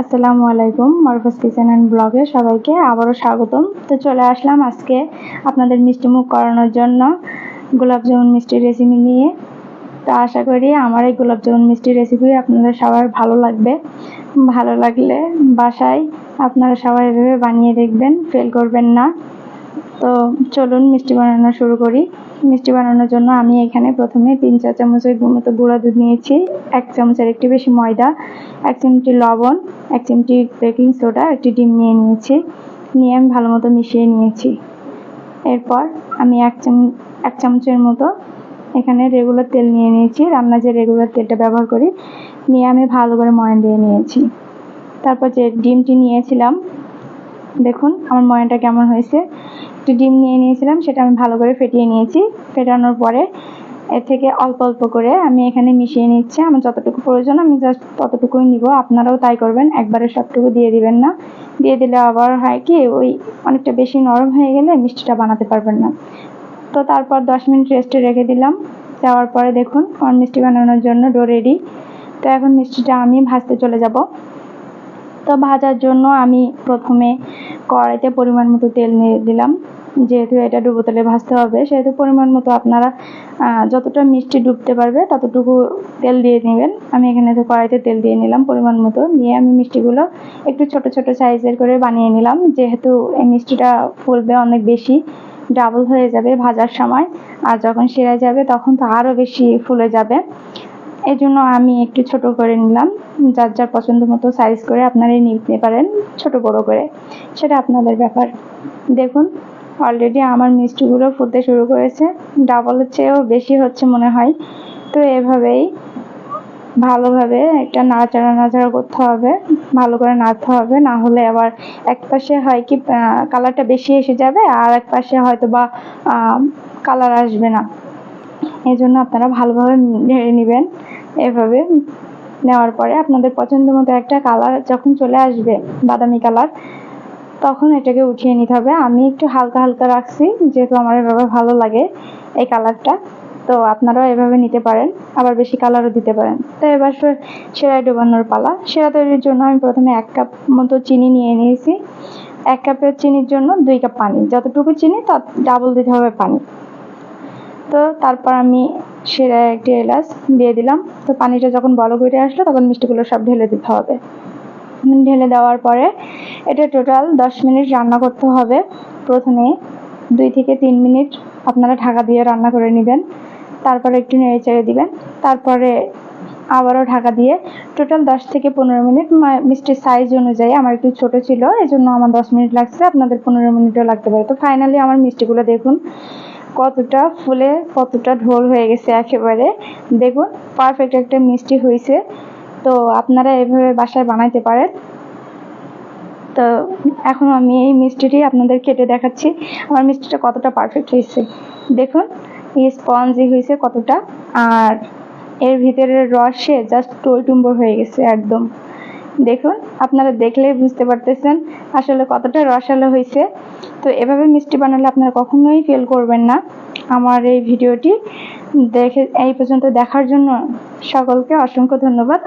আসসালামু আলাইকুম, মারফাস kitchen and ব্লগে সবাইকে আবারও স্বাগতম। তো চলে আসলাম আজকে আপনাদের মিষ্টি মুখ করানোর জন্য গোলাপ মিষ্টি রেসিপি নিয়ে। তো আশা করি আমার এই গোলাপ জামুন মিষ্টির রেসিপি আপনাদের সবার ভালো লাগবে। ভালো লাগলে বাসায় আপনারা সবাই এভাবে বানিয়ে দেখবেন ফেল করবেন না। তো চলুন মিষ্টি বানানো শুরু করি। মিষ্টি বানানোর জন্য আমি এখানে প্রথমে তিন চার চামচের মতো গুঁড়া দুধ নিয়েছি, এক চামচের একটু বেশি ময়দা, এক চিমটি লবণ, এক চিমটি বেকিং সোডা, একটি ডিম নিয়ে নিয়েছি, নিয়ে আমি ভালো মতো মিশিয়ে নিয়েছি। এরপর আমি এক চাম, এক চামচের মতো এখানে রেগুলার তেল নিয়ে নিয়েছি রান্না যে রেগুলার তেলটা ব্যবহার করি, নিয়ে আমি ভালো করে ময়ান দিয়ে নিয়েছি। তারপর যে ডিমটি নিয়েছিলাম দেখুন আমার ময়ানটা কেমন হয়েছে। একটু ডিম নিয়ে নিয়েছিলাম, সেটা আমি ভালো করে ফেটিয়ে নিয়েছি। ফেটানোর পরে এর থেকে অল্প অল্প করে আমি এখানে মিশিয়ে নিচ্ছি। আমার যতটুকু প্রয়োজন, আমি জাস্ট ততটুকুই নিব। আপনারাও তাই করবেন, একবারে সবটুকু দিয়ে দিবেন না। দিয়ে দিলে আবার হয় কি, ওই অনেকটা বেশি নরম হয়ে গেলে মিষ্টিটা বানাতে পারবেন না। তো তারপর দশ মিনিট রেস্টে রেখে দিলাম। দেওয়ার পরে দেখুন আমার মিষ্টি বানানোর জন্য ডো রেডি তো এখন মিষ্টিটা আমি ভাজতে চলে যাব। তো ভাজার জন্য আমি প্রথমে কড়াইতে পরিমাণ মতো তেল নিয়ে দিলাম। যেহেতু এটা ডুবো তেলে ভাজতে হবে, সেহেতু পরিমাণ মতো আপনারা যতটা মিষ্টি ডুবতে পারবে ততটুকু তেল দিয়ে নেবেন। আমি এখানে তো কড়াইতে তেল দিয়ে নিলাম পরিমাণ মতো নিয়ে আমি মিষ্টিগুলো একটু ছোট ছোট সাইজের করে বানিয়ে নিলাম। যেহেতু এই মিষ্টিটা ফুলবে অনেক বেশি, ডাবল হয়ে যাবে ভাজার সময়, আর যখন সেরে যাবে তখন তো আরও বেশি ফুলে যাবে। এই জন্য আমি একটু ছোট করে নিলাম। যার যার পছন্দ মতো সাইজ করে আপনারাই নিতে পারেন, ছোট বড় করে। সেটা আপনাদের ব্যাপার। দেখুন অলরেডি আমার মিষ্টিগুলো ফুটতে শুরু করেছে। ডাবলের চেয়েও বেশি হচ্ছে মনে হয়। তো এভাবেই ভালোভাবে একটা নাড়াচাড়া নাড়াচাড়া করতে হবে। ভালো করে নাড়তে হবে। না হলে আবার এক পাশে হয় কি কালারটা বেশি এসে যাবে আর এক পাশে হয়তো বা কালার আসবে না। এই জন্য আপনারা ভালোভাবে নেড়ে নেবেন। এভাবে নেওয়ার পরে আপনাদের পছন্দ মতো একটা কালার যখন চলে আসবে, বাদামি কালার তখন এটাকে উঠিয়ে নিতে হবে। আমি একটু হালকা হালকা রাখছি, যেহেতু আমার এভাবে ভালো লাগে এই কালারটা তো আপনারাও এভাবে নিতে পারেন, আবার বেশি কালারও দিতে পারেন। তো এবার সেরাই ডোবানোর পালা। সেরা তৈরির জন্য আমি প্রথমে এক কাপ মতো চিনি নিয়ে নিয়েছি। এক কাপের চিনির জন্য দুই কাপ পানি। যতটুকু চিনি তত ডাবল দিতে হবে পানি। তো তারপর আমি সেরা একটি এলাচ দিয়ে দিলাম। তো পানিটা যখন বড় করে আসলো, তখন মিষ্টিগুলো সব ঢেলে দিতে হবে। ঢেলে দেওয়ার পরে এটা টোটাল দশ মিনিট রান্না করতে হবে। প্রথমে দুই থেকে তিন মিনিট আপনারা ঢাকা দিয়ে রান্না করে নেবেন। তারপরে একটু নেড়ে চেড়ে দিবেন। তারপরে আবারও ঢাকা দিয়ে টোটাল দশ থেকে পনেরো মিনিট মিষ্টির সাইজ অনুযায়ী, আমার একটু ছোট ছিল এই জন্য আমার দশ মিনিট লাগছে, আপনাদের পনেরো মিনিটও লাগতে পারে। তো ফাইনালি আমার মিষ্টিগুলো দেখুন কতটা ফুলে, কতটা ঢোল হয়ে গেছে একেবারে। দেখুন পারফেক্ট একটা মিষ্টি হয়েছে। তো আপনারা এভাবে বাসায় বানাইতে পারেন। তো এখন আমি এই মিষ্টিটি আপনাদের কেটে দেখাচ্ছি। আমার মিষ্টিটা কতটা পারফেক্ট হয়েছে। দেখুন স্পঞ্জি হয়েছে কতটা। আর এর ভিতরের রসে জাস্ট টই টুম্বর হয়ে গেছে একদম। দেখুন, আপনারা দেখলে বুঝতে পারতেছেন আসলে কতটা রসালো হয়েছে। তো এভাবে মিষ্টি বানালে আপনারা কখনোই ফেল করবেন না। আমার এই ভিডিওটি দেখে, এই পর্যন্ত দেখার জন্য সকলকে অসংখ্য ধন্যবাদ।